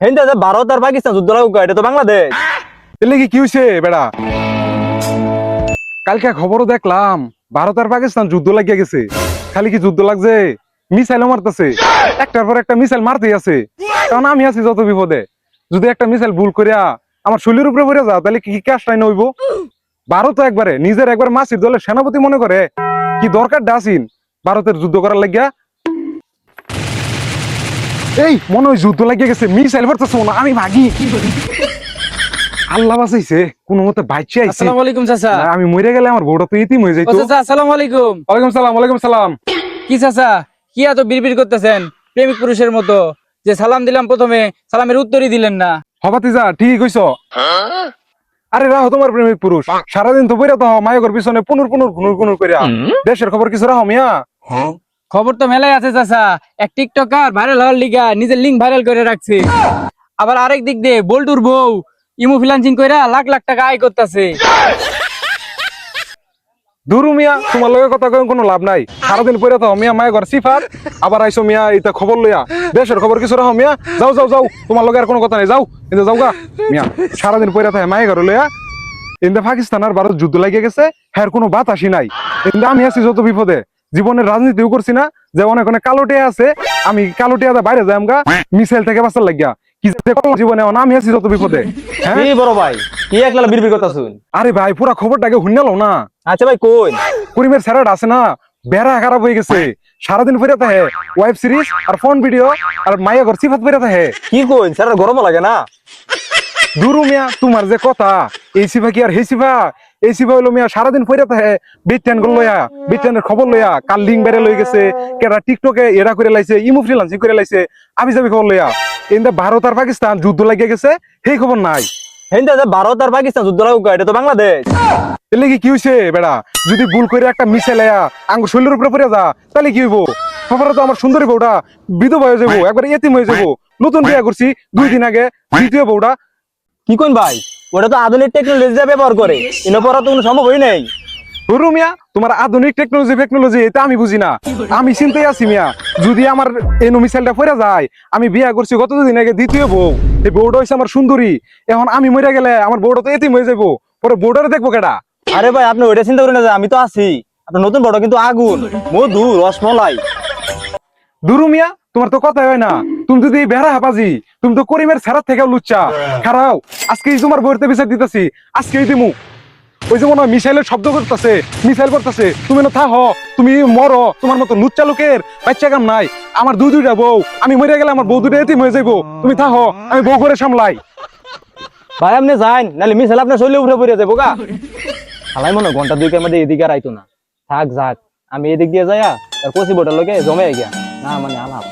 হেন্দা যে ভারত আর পাকিস্তান যুদ্ধ লাগুক, এটা তো বাংলাদেশ। এলে কি বেড়া? কালকে খবরও দেখলাম, ভারত আর পাকিস্তান যুদ্ধ লাগিয়ে গেছে। খালি কি যুদ্ধ লাগছে? মিসাইলও মারতেছে। একটার পর একটা মিসাইল মারতেই আছে। কারণ আমি আছি যত বিপদে। যদি একটা মিসাইল ভুল করিয়া আমার শরীরের উপরে পড়ে যা তাহলে কি কাজটাই নইব? ভারত একবারে, নিজের একবার মাসির দলের সেনাপতি মনে করে, কি দরকার ডাসিন ভারতের যুদ্ধ করার লাগিয়া এই মনে হয় যুদ্ধ লাগিয়ে গেছে মিসাইল মারতেছে না আমি ভাগি। আল্লাহ বাঁচাইছে কোনো মতে বাইচে আইছে। আসসালামু আলাইকুম চাচা। আমি মরে গেলে আমার বউটা তো ইতিম হয়ে যাইতো। চাচা আসসালামু আলাইকুম। ওয়ালাইকুম সালাম ওয়ালাইকুম সালাম। কি চাচা কি এত বিড়বিড় করতেছেন? প্রেমিক পুরুষের মতো যে সালাম দিলাম প্রথমে সালামের উত্তরই দিলেন না। হবাতি যা ঠিকই কইছ। আরে রাহো তোমার প্রেমিক পুরুষ। সারাদিন তো বইরা তো মায়গর পিছনে পুনর পুনর ঘুনুর ঘুনুর করিয়া দেশের খবর কিছু রাহো মিয়া? খবর তো মেলাই আছে চাচা। এক টিকটকার ভাইরাল হওয়ার লিগা নিজের লিঙ্ক ভাইরাল করে রাখছে। আবার আরেক দিক দিয়ে বল্টুর বউ ইমো ফিলান্সিং কইরা লাখ লাখ টাকা আয় করতেছে। আবার আইসো মিয়া খবর কিছু যাও যাও কোনো কথা নাই। যাও কিন্তু যাও গা। মিয়া, সারাদিন পাকিস্তান আর ভারত যুদ্ধ লাগিয়ে গেছে। হ্যাঁ কোনো বাত আসি নাই আমি আছি যত বিপদে। জীবনের রাজনীতিও করছি না যে অনেক অনেক কালোটিয়া আছে আমি কালোটিয়া বাইরে যাই আমগা মিসাইল থেকে বাঁচার লাগিয়া। কি যে করলাম জীবনে আমি আছি যত বিপদে। হ্যাঁ? বড় ভাই? কি একলা বিড়বিড় কথা শুন আরে ভাই পুরা খবরটাকে হুন্নালো না। আচ্ছা ভাই কই? করিমের স্যারাট আছে না বেড়া খারাপ হয়ে গেছে। সারাদিন ফিরে থাকে ওয়েব সিরিজ আর ফোন ভিডিও আর মায়া ঘর সিফাত ফিরে থাকে। কি কই স্যার গরম লাগে না? দুরু মিয়া তোমার যে কথা এই সিফা কি আর হে সিফা? এই সিফা হইল মিয়া সারাদিন ফিরে থাকে বিটেনগুলো লইয়া বিটেনের খবর লইয়া কাল লিঙ্ক বেড়ে লই গেছে কেরা টিকটকে এরা করে লাইছে ইমো ফ্রিলান্সিং করে লাইছে আমি যাবি খবর লইয়া। কিন্তু ভারত আর পাকিস্তান যুদ্ধ লাগিয়ে গেছে সেই খবর নাই। হেন্দা যে ভারত আর পাকিস্তান যুদ্ধ লাগুক এটা তো বাংলাদেশ। এলে কি কি হয়েছে বেড়া? যদি ভুল করে একটা মিসাইল আয়া আঙ্গ শরীরের উপরে পড়ে যা তাহলে কি হইব? খবর তো আমার সুন্দরী বউটা বিধবা হয়ে যাব একবার এতিম হয়ে যাব। নতুন বিয়া করছি দুই দিন আগে দ্বিতীয় বউটা কি কোন ভাই? ওটা তো আধুনিক টেকনোলজি ব্যবহার করে। ইনো পড়া তো কোনো সম্ভবই নেই। ধরু মিয়া তোমার আধুনিক টেকনোলজি টেকনোলজি এটা আমি বুঝি না। আমি চিন্তাই আছি মিয়া যদি আমার এই মিসাইলটা পড়ে যায় আমি বিয়া করছি গত দুদিন আগে দ্বিতীয় বউ। এই বউটা হয়েছে আমার সুন্দরী। এখন আমি মরে গেলে আমার বউটা তো এতিম হয়ে যাব পরে বউটারে দেখব কেডা? আরে ভাই আপনি ওইটা চিন্তা করেন না যে আমি তো আছি। আপনার নতুন বড় কিন্তু আগুন মধু রসমলাই। দুরু মিয়া তোমার তো কথাই হয় না। তুমি যদি বেড়া হাপাজি তুমি তো করিমের ছাড়ার থেকে লুচ্চা। খারাও আজকে তোমার বইতে বিচার দিতেছি আজকেই দিমু। ওই যে মনে হয় মিসাইলের শব্দ করতেছে মিসাইল করতেছে তুমি না থাহ তুমি মর তোমার মতো লুচ্চা লোকের বাচ্চা কাম নাই। আমার দুই দুইটা বউ আমি মরে গেলে আমার বউ দুটো এতিম হয়ে যাইবো। তুমি থাহ আমি বউ করে সামলাই। ভাই আপনি যান নাহলে মিসাইল আপনার শরীরে উঠে পড়ে যাব গা। খালাই মনে হয় ঘণ্টা দুইকের মধ্যে এদিকে আর আইতো না। থাক যাক আমি এদিক দিয়ে যাইয়া তার কচি বোটার লোকে জমে গিয়া। না মানে আলাপ।